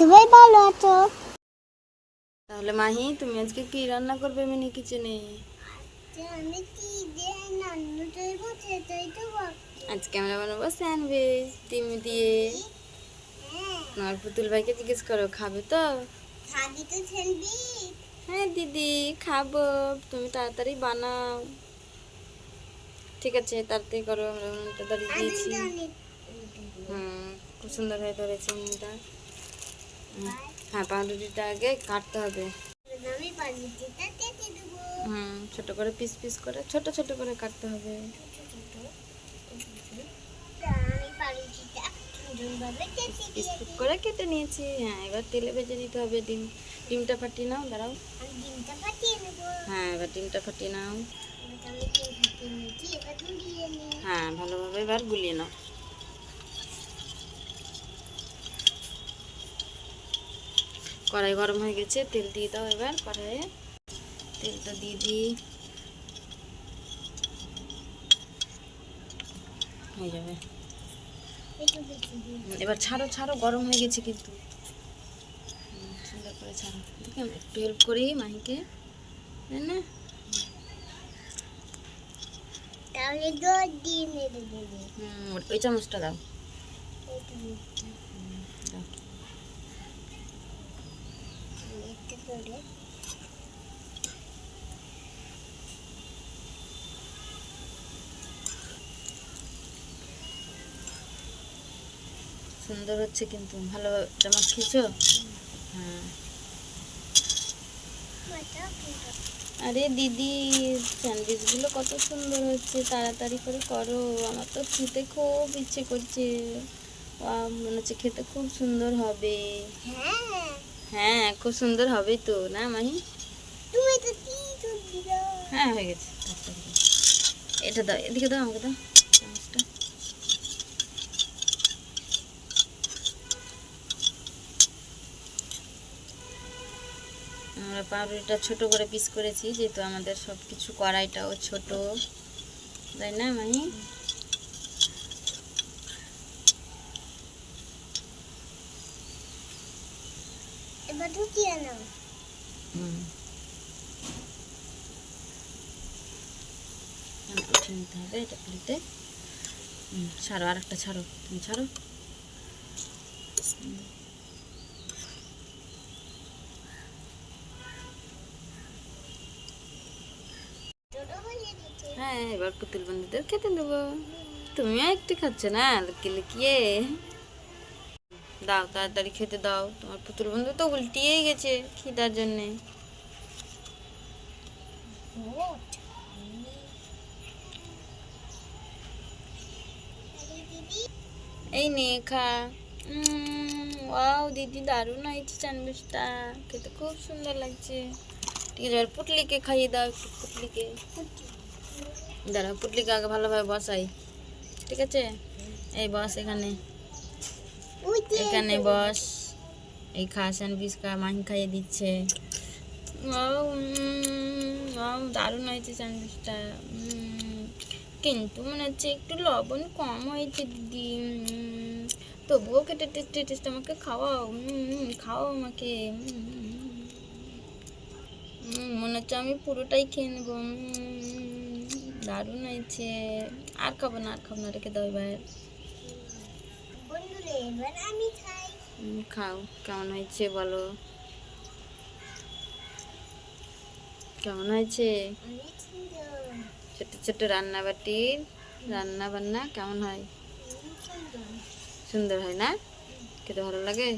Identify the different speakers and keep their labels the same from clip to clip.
Speaker 1: তো ভাই ভালো আছো
Speaker 2: তাহলে মাহি তুমি আজকে কি রান্না করবে মিনি কিচেনে? আজকে আমরা বানাবো স্যান্ডউইচ ডিম দিয়ে। আমার পুতুল ভাইকে জিজ্ঞেস করো খাবে তো?
Speaker 1: খাবি তো
Speaker 2: হ্যাঁ দিদি খাব। তুমি তাড়াতাড়ি বানাও। ঠিক আছে তাড়াতাড়ি করো আমরা উনুনটা ধরিয়ে দিয়েছি। হুম খুব সুন্দর হয়ে ধরেছে উনুনটা হুম, হ্যাঁ পাউরুটিটা আগে কাটতে হবে। হুম ছোট করে পিস পিস করে ছোট ছোট করে কাটতে হবে। পিস পিস করে কেটে নিয়েছি। হ্যাঁ এবার তেলে ভেজে নিতে হবে ডিম। ডিমটা ফাটিয়ে নাও দাঁড়াও। হ্যাঁ এবার ডিমটা ফাটিয়ে নাও। হ্যাঁ ভালোভাবে এবার গুলিয়ে নাও। কড়াই গরম হয়ে গেছে, তেল দিয়ে দাও এবার কড়াইয়ে। তেলটা দিয়ে দিই। হয়ে যাবে। এবার ছাড়ো ছাড়ো, গরম হয়ে গেছে কিন্তু। সুন্দর করে ছাড়ো। একটু হেল্প করি মাহিকে না?
Speaker 1: তাহলে দুধ দিয়ে মেরে দেবে।
Speaker 2: হুম, ওই চামচটা দাও। সুন্দর হচ্ছে কিন্তু ভালো চামচ খেয়েছো? হ্যাঁ আরে দিদি স্যান্ডউইচগুলো কত সুন্দর হচ্ছে তাড়াতাড়ি করে করো আমার তো খেতে খুব ইচ্ছে করছে। মনে হচ্ছে খেতে খুব সুন্দর হবে।
Speaker 1: হ্যাঁ
Speaker 2: হ্যাঁ খুব সুন্দর হবে তো না মাহি?
Speaker 1: তুমি তো কি দুধ দিলো
Speaker 2: হ্যাঁ হয়ে গেছে এটা দাও এদিকে দাও আমাকে দাও। চামচটা। আমরা পাউরুটিটা ছোট করে পিস করেছি যেহেতু আমাদের সব কিছু কড়াইটাও ছোট তাই না মাহি
Speaker 1: এবার ঢুকিয়ে নাও।
Speaker 2: হুম। উঠিয়ে নিতে হবে এটা প্লেটে ছাড়ো আর একটা ছাড়ো তুমি ছাড়ো।
Speaker 1: হয়ে,
Speaker 2: এবার পুতুল বন্ধুদের খেতে দেবো। তুমিও একটু খাচ্ছ না? লুকিয়ে লুকিয়ে দাও, তাড়াতাড়ি খেতে দাও। তোমার পুতুল বন্ধু তো উল্টিয়েই গেছে খিদার জন্যে। এই নে, খা। ওয়াও, দিদি দারুণ হয়েছে স্যান্ডউইচটা খেতে খুব সুন্দর লাগছে। ঠিক আছে এবার পুটলিকে খাইয়ে দাও একটু পুটলিকে। দাঁড়া পুটলিকে আগে ভালোভাবে বসাই। ঠিক আছে? এই বস এখানে। এখানে বস। এই খা স্যান্ডউইচ খা মাহি খাইয়ে দিচ্ছে। দারুণ হয়েছে স্যান্ডউইচটা। কিন্তু মনে হচ্ছে একটু লবণ কম হয়েছে দিদি। তবুও কেটে টেস্টে টেস্ট আমাকে খাওয়াও। খাওয়াও আমাকে। মনে হচ্ছে আমি পুরোটাই খেয়ে নেব। দারুণ হয়েছে। আর খাব না আর খাব না রেখে দাও এবার। খাও কেমন হয়েছে বলো? কেমন হয়েছে? ছোট ছোট রান্না বাটির রান্না বান্না কেমন হয়?
Speaker 1: সুন্দর।
Speaker 2: সুন্দর হয় না? খেতে ভালো লাগে?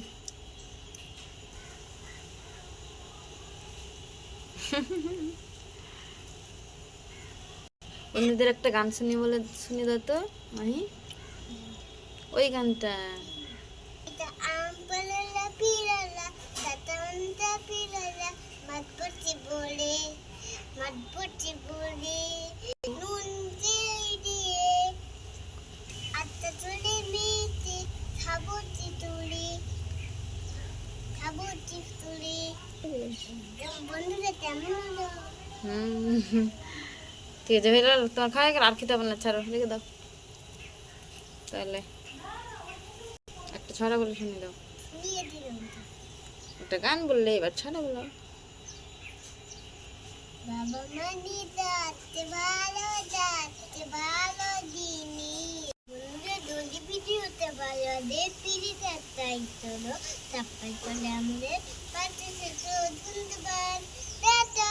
Speaker 2: অন্যদের একটা গান শুনি বলে শুনি দাও তো মাহি। ওই গানটা। ঠিক আছে হয়ে গেল তোমার খাওয়া গেল? আর খেতে হবে না ছাড়ো রেখে দাও। তাহলে একটা ছড়া বলে শুনে দাও। একটা গান বললে এবার ছড়া বলো।
Speaker 1: বাবা মানি যাচ্ছে ভালো যাচ্ছে ভালো যদি ভিডিওতে ভালো দেয় প্লিজ একটাই করো সাবস্ক্রাইব করে আমাদের। পাশে থেকে ধন্যবাদ টাটা